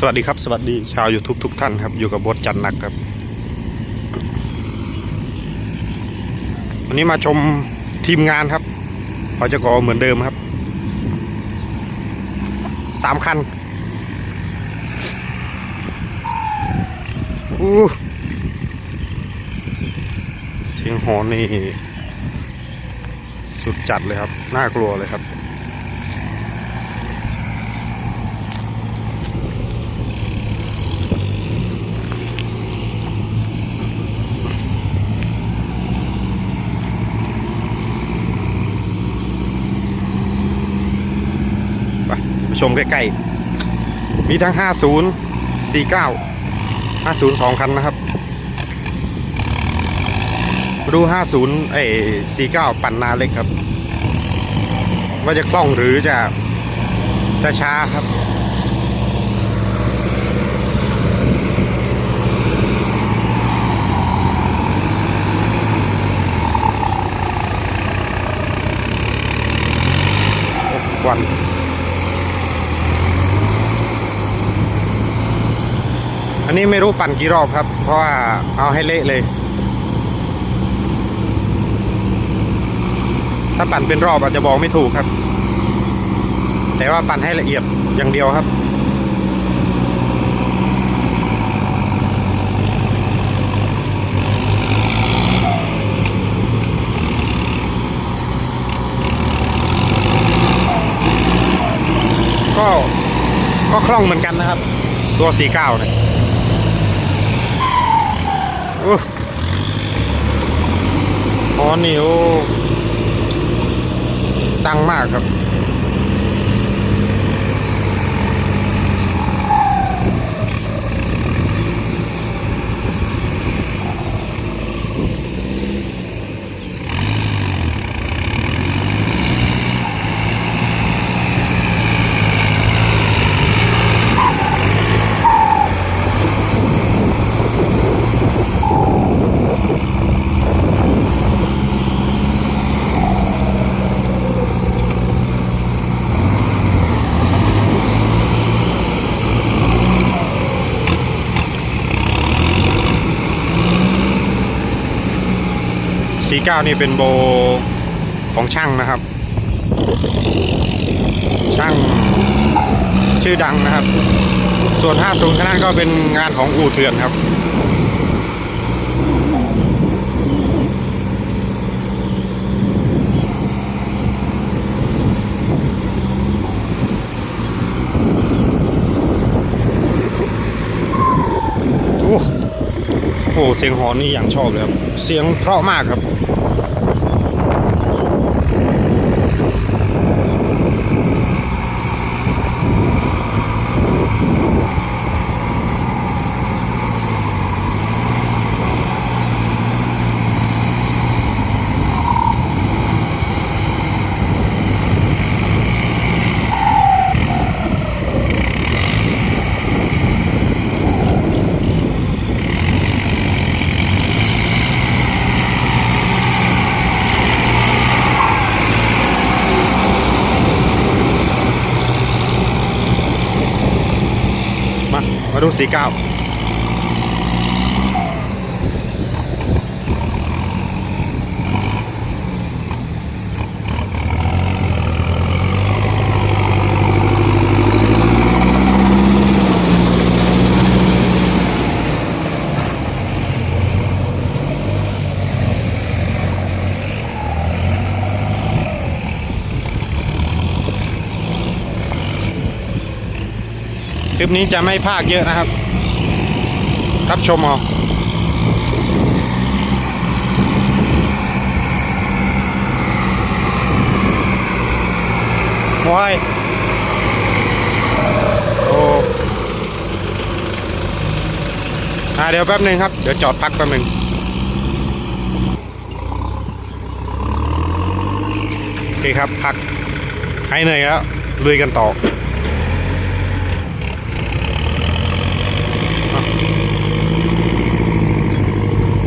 สวัสดีครับ สวัสดีชาว YouTube ทุกท่านครับ อยู่กับบทจันนักครับ วันนี้มาชมทีมงานครับพอจะกอเหมือนเดิมครับสามคันอู้เสียงหอนนี่ สุดจัดเลยครับ น่ากลัวเลยครับ ชมใกล้ๆ มีทั้ง 50 49 50 2 คันนะครับ ดู 50เอ้49 ปั่นนาเล็กครับ ว่าจะคล่องหรือจะจะช้าครับ โอ้ควัน อั นี้ไม่รู้ปั่นกี่รอบครับ เพราะว่าเอาให้เละเลย ถ้าปั่นเป็นรอบอาจจะบอกไม่ถูกครับ แต่ว่าปั่นให้ละเอียดอย่างเดียวครับก็ก็คล่องเหมือนกันนะครับ ตัว 49เนี่ย อู้อ๋อนี่โอ้ดังมากครับ 9 นี่เป็นโบของช่างนะครับ ช่างชื่อดังนะครับ ส่วน 50ขนาดก็เป็นงานของอู่เถื่อนครับโอ้โอ้เสียงหอนนี่อย่างชอบเลยครับ เสียงเพราะมากครับ มาดูสีเก้า คลิปนี้จะไม่พากเยอะนะครับ รับชมเอาโอ้ยโอ้อ่าเดี๋ยวแป๊บหนึ่งครับ เดี๋ยวจอดพักแป๊บหนึ่งโอเคครับ พักให้เหนื่อยแล้วลุยกันต่อ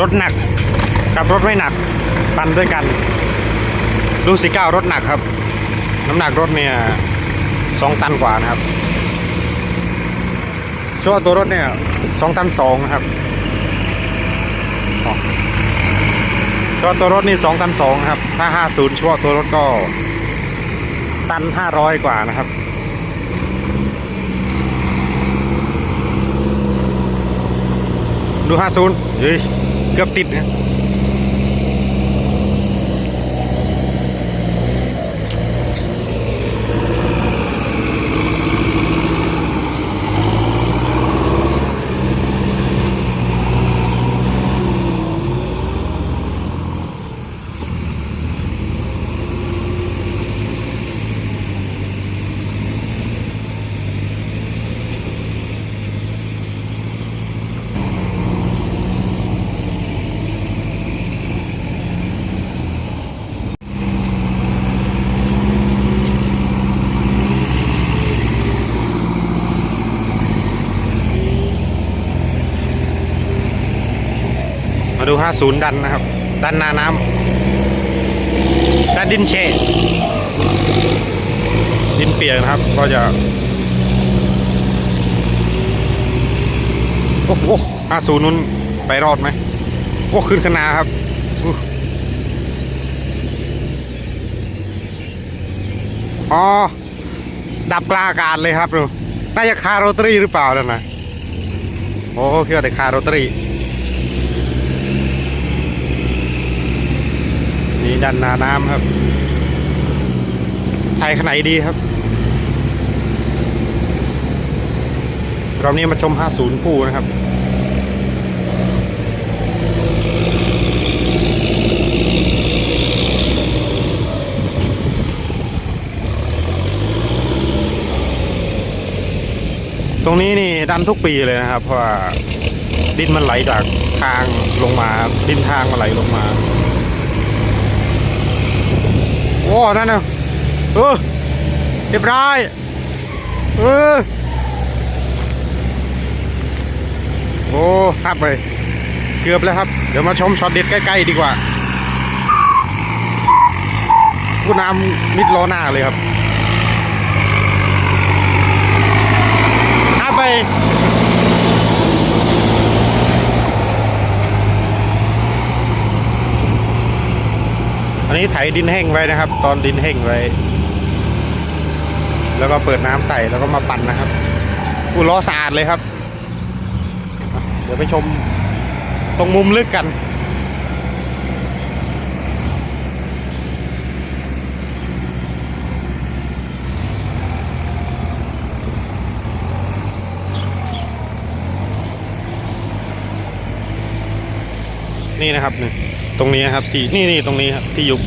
รถหนักกับรถไม่หนักปันด้วยกันดูสิเก้ารถหนักครับ น้ำหนักรถเนี่ยสองตันกว่านะครับเฉพาะตัวรถเนี่ยสองตันสองครับอ๋อเฉพาะตัวรถนี่สองตันสองครับ ถ้าห้าศูนย์เฉพาะตัวรถก็ ตันห้าร้อยกว่านะครับดูห้าศูนย์เฮ้ยเกือบติด ดู 50 ดันนะครับ ดันนาน้ำดันดินเชดินเปียกนะครับ ก็จะ โอ้โห50นู้นไปรอดไหมโอ้ขึ้นขนาครับอ๋อ ดับกลางอากาศเลยครับดูน่าจะคาร์โรตรีหรือเปล่านั่นนะ โอ้คิดว่าแต่คาร์โรตรี ดันนาน้ำครับไทยขนาดดีครับเรอบนี้มาชม 50 คู่นะครับตรงนี้นี่ดันทุกปีเลยนะครับ เพราะว่าดินมันไหลจากทางลงมา ดินทางมันไหลลงมา อ้นั่นนะเออเรียบร้อยเออโอ้ครับไปเกือบแล้วครับ เดี๋ยวมาชมช็อตเด็ดใกล้ๆดีกว่าผู้น้ำมิดล้อหน้าเลยครับครับไป อันนี้ไถดินแห้งไว้นะครับ ตอนดินแห้งไว้ แล้วก็เปิดน้ำใส่แล้วก็มาปั่นนะครับอู้ล้อสะอาดเลยครับ เดี๋ยวไปชมตรงมุมลึกกันนี่นะครับนี่ ตรงนี้ครับที่นี่นี่ตรงนี้ครับที่ยุบ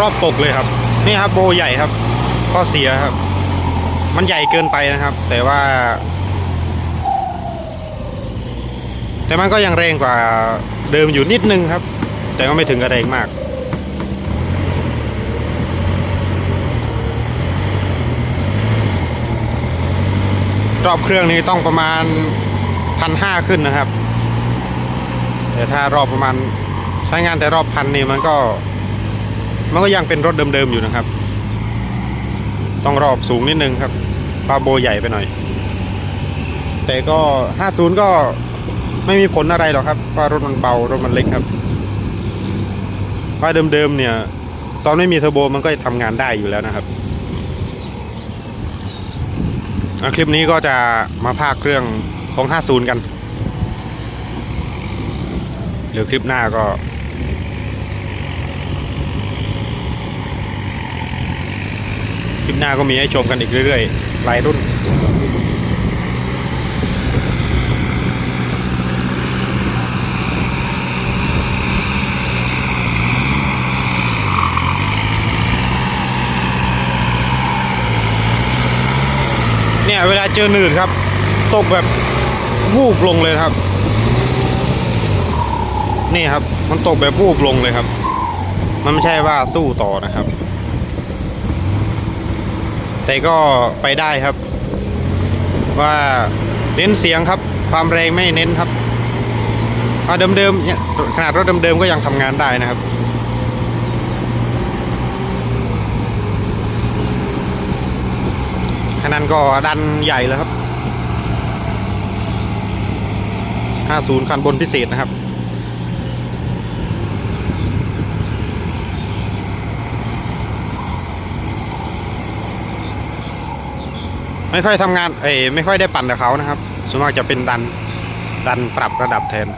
รอบตกเลยครับ นี่ครับโบใหญ่ครับ ข้อเสียครับ มันใหญ่เกินไปนะครับ แต่ว่า แต่มันก็ยังแรงกว่าเดิมอยู่นิดนึงครับ แต่ก็ไม่ถึงกับแรงมากรอบเครื่องนี้ต้องประมาณพันห้าขึ้นนะครับ แต่ถ้ารอบประมาณใช้งานแต่รอบพันนี่มันก็ มันก็ยังเป็นรถเดิมๆอยู่นะครับ ต้องรอบสูงนิดนึงครับปลาโบใหญ่ไปหน่อย แต่ก็ 50 ก็ไม่มีผลอะไรหรอกครับเพราะรถมันเบารถมันเล็กครับว่าเดิมๆเนี่ย ตอนไม่มีเทอร์โบมันก็ทำงานได้อยู่แล้วนะครับคลิปนี้ก็จะมาภาคเครื่องของ 50 กัน เดี๋ยวคลิปหน้าก็ คลิปหน้าก็มีให้ชมกันอีกเรื่อยๆหลายรุ่นเนี่ยเวลาเจอหนืดครับ ตกแบบวูบลงเลยครับ นี่ครับ มันตกแบบวูบลงเลยครับ มันไม่ใช่ว่าสู้ต่อนะครับ แต่ก็ไปได้ครับ ว่าเน้นเสียงครับ ความแรงไม่เน้นครับเอาเดิมๆเนี่ยขนาดรถเดิมๆก็ยังทำงานได้นะครับขนาดก็ดันใหญ่แล้วครับ 50 คันบนพิเศษนะครับ ไม่ค่อยทำงานเอ้ยไม่ค่อยได้ปั่นกับเขานะครับส่วนมากจะเป็นดันดันปรับระดับแทน